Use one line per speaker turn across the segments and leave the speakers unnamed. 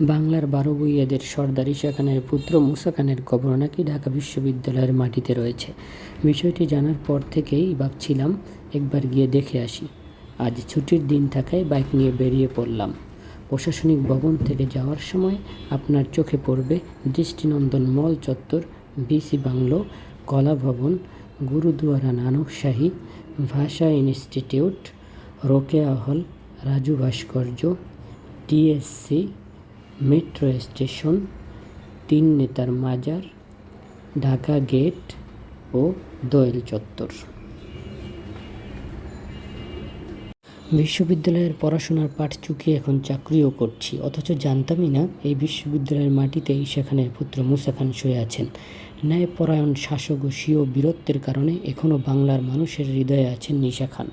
বাংলার বারো বইয়াদের সর্দার ঈসা খানের পুত্র মুসা খানের কবর নাকি ঢাকা বিশ্ববিদ্যালয়ের মাটিতে রয়েছে? বিষয়টি জানার পর থেকেই ভাবছিলাম, একবার গিয়ে দেখে আসি। আজ ছুটির দিন থাকায় বাইক নিয়ে বেরিয়ে পড়লাম। প্রশাসনিক ভবন থেকে যাওয়ার সময় আপনার চোখে পড়বে দৃষ্টিনন্দন মল চত্বর বিসি বাংলো, কলা ভবন, গুরুদুয়ারা নানক শাহী, ভাষা ইনস্টিটিউট, রোকেয়া হল, রাজু ভাস্কর্য, টিএসসি মেট্রো স্টেশন, তিন নেতার মাজার, ঢাকা গেট ও দোয়েল চত্বর। বিশ্ববিদ্যালয়ের পড়াশোনার পাঠ চুকিয়ে এখন চাকরিও করছি। অথচ জানতামই না, এই বিশ্ববিদ্যালয়ের মাটিতেই সেখানের পুত্র মুসা খান শুয়ে আছেন। ন্যায়পরায়ণ শাসক ও স্বীয় বীরত্বের কারণে এখনও বাংলার মানুষের হৃদয়ে আছেন নিশা খান।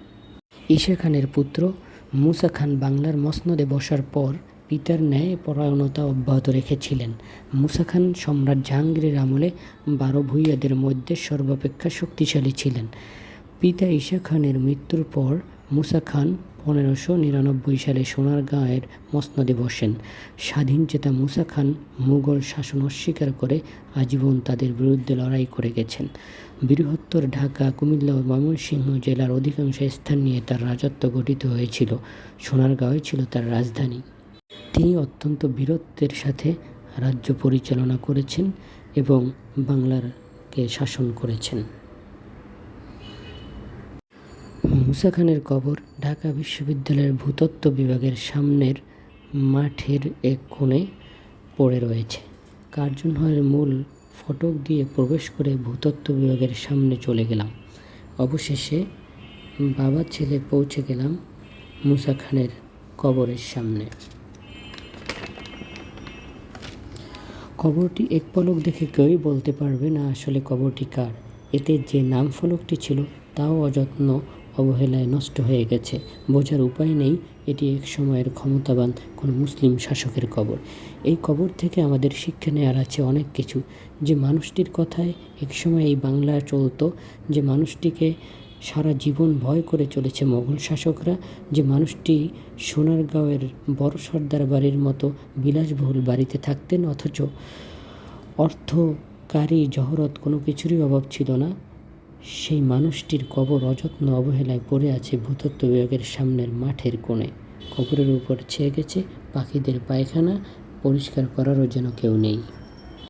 ঈশা খানের পুত্র মুসা খান বাংলার মসনদে বসার পর পিতার ন্যায় পরায়ণতা অব্যাহত রেখেছিলেন। মুসা খান সম্রাট জাহাঙ্গীরের আমলে বারো ভূঁইয়াদের মধ্যে সর্বাপেক্ষা শক্তিশালী ছিলেন। পিতা ঈশা খানের মৃত্যুর পর মুসা খান পনেরোশো নিরানব্বই সালে সোনারগাঁয়ের মসনদে বসেন। স্বাধীন চেতা মুসা খান মুঘল শাসন অস্বীকার করে আজীবন তাদের বিরুদ্ধে লড়াই করে গেছেন। বৃহত্তর ঢাকা, কুমিল্লা ও ময়মনসিংহ জেলার অধিকাংশ স্থান নিয়ে তার রাজত্ব গঠিত হয়েছিল। সোনারগাঁওই ছিল তার রাজধানী। তিনি অত্যন্ত বীরত্বের সাথে রাজ্য পরিচালনা করেছেন এবং বাংলারকে শাসন করেছেন। মুসা খানের কবর ঢাকা বিশ্ববিদ্যালয়ের ভূতত্ত্ব বিভাগের সামনের মাঠের এক কোণে পড়ে রয়েছে। কার্জন হলের মূল ফটক দিয়ে প্রবেশ করে ভূতত্ত্ব বিভাগের সামনে চলে গেলাম। অবশেষে বাবা ছেলে পৌঁছে গেলাম মুসা খানের কবরের সামনে। কবরটি এক পলক দেখে কেউই বলতে পারবে না আসলে কবরটি কার। এতে যে নাম ফলকটি ছিল, তাও অযত্ন অবহেলায় নষ্ট হয়ে গেছে। বোঝার উপায় নেই, এটি এক সময়ের ক্ষমতাবান কোনো মুসলিম শাসকের কবর। এই কবর থেকে আমাদের শিক্ষা নেওয়ার আছে অনেক কিছু। যে মানুষটির কথায় একসময় এই বাংলা চলতো, যে মানুষটিকে সারা জীবন ভয় করে চলেছে মোগল শাসকরা যে মানুষটি সোনারগাঁওয়ের বড় সর্দার বাড়ির মতো বিলাসবহুল বাড়িতে থাকতেন, অথচ অর্থকারী জহরত কোনো কিছুরই অভাব ছিল না। সেই মানুষটির কবর অযত্ন অবহেলায় পড়ে আছে ভূতত্ত্ব বিভাগের সামনের মাঠের কোণে। কবরের উপর ছেয়ে গেছে পাখিদের পায়খানা, পরিষ্কার করারও যেন কেউ নেই।